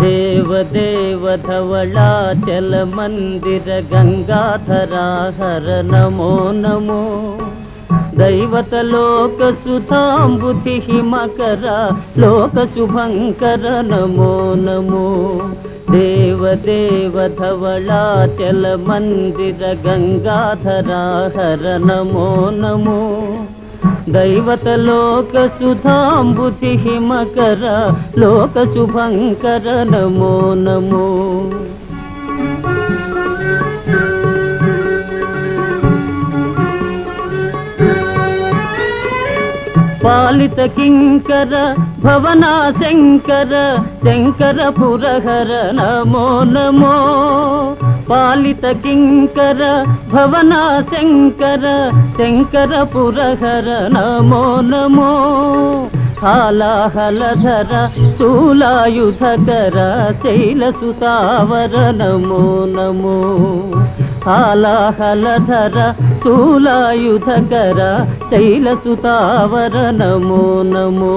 దేవదేవ ధవళాచల మందిర గంగాధరా హర నమో నమో. దైవత లోక సుధాంబుధి మకర లోక శుభంకర నమో. నమో దేవదేవ ధవళాచల మందిర గంగాధరా హర నమో నమో దైవత లోక సుధాంబుధి మకర లోక శుభంకర నమో నమో. పాలిత కింకర భవనా శంకర శంకర పురహర నమో నమో. పాలిత కింకర భవన శంకర శంకర పురహర నమో నమో. హాలాహలధర శూలాయుధకర శైలసుతావర నమో నమో. హాలాహలధర శూలాయుధకర శైలసుతావర నమో నమో.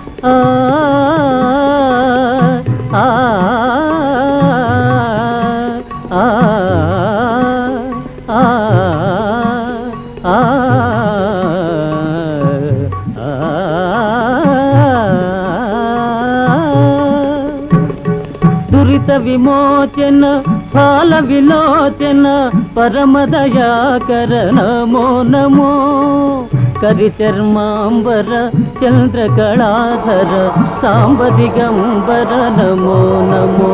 దురిత విమోచన ఫాల విలోచన పరమదయాకర నమో నమో కరిచర్మాంబర చంద్రకళాధర సాంబదిగంబర నమో నమో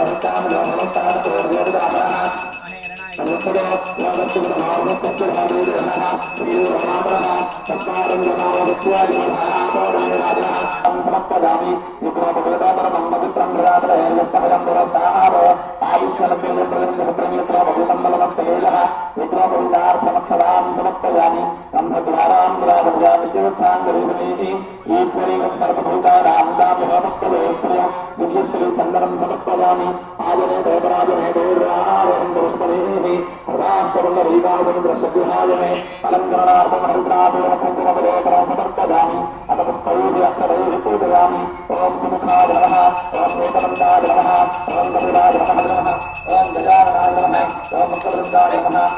సంస్కార నమో సమర్పయామి సమర్పయామి ఈశ్వరీ సర్వభూతారాంశ్వరీ సందరం సమర్పయామి ఆయనే దేవరాజనే దేవరాజం పుష్పదేవి ప్రదాశ్వరుందరీకాజముద్రసద్యుహాయనే అలంకరణార్థమహృద్రాపేరకుంకుమపరేకరం సమర్పయామి అత పుష్పైः పూజయామి ఓం సుముఖాయ నమః ఓం ఏకదంతాయ నమః ఓం కపిలాయ నమః నమః ఓం గజాననాయ నమః ఓం నమః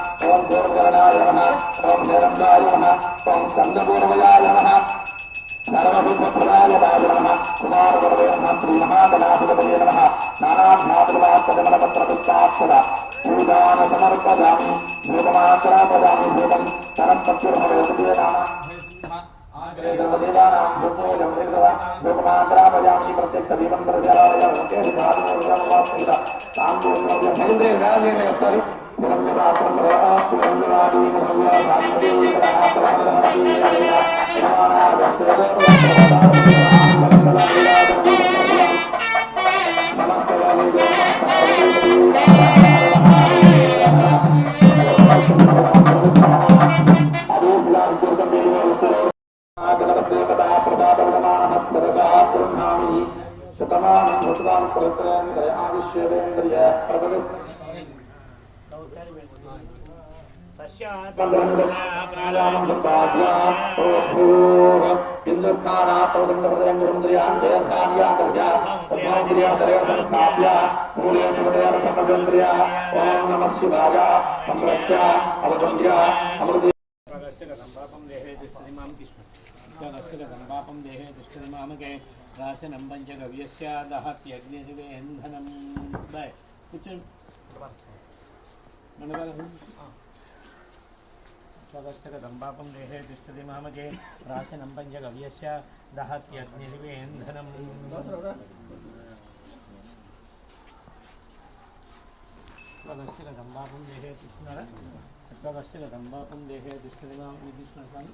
నానాభ్యాతృవాస్తమనపత్రపుష్టాక్షర పూజాన భూతమాత్రా భూతమాత్రాపయామి భూతం సరస్వత్యుర్భవేదే నామ ప్రత్యక్ష ఒకసారి. శతమానం ప్రాణాయామం సంపాద్య ఓ భూర్ ఇంద్రస్థానాత్ ఉదంద్రపదయం तदस्कृतकम्पापं देहे दुष्कर्मामके राशनं पञ्चगव्यस्यादहत्यग्निसुगे इन्धनं बाय। कुछ तदस्कृतकम्पापं देहे दुष्कृतिमामके राशनं पञ्चगव्यस्य दहत्यग्निसुगे इन्धनं तदस्कृतकम्पापं देहे दुष्णर तदस्कृतकम्पापं देहे दुष्कृतिमामके दुष्णस्वामी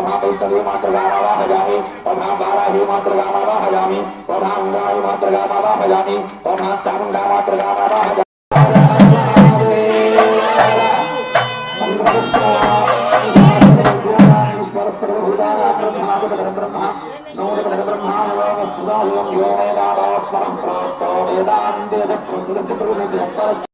వైష్ణవి మాతృగామావా భజామి ఓఢాం వారాహి మాతృగామావా భజామి ఓఢాం గాయ మాతృగామావా భజామి ఓఢాం చాముండా మాతృగామావా భజామి యోగేదాస్మరం ప్రాప్తో వేదాంతే ప్రసురసి ప్రభుని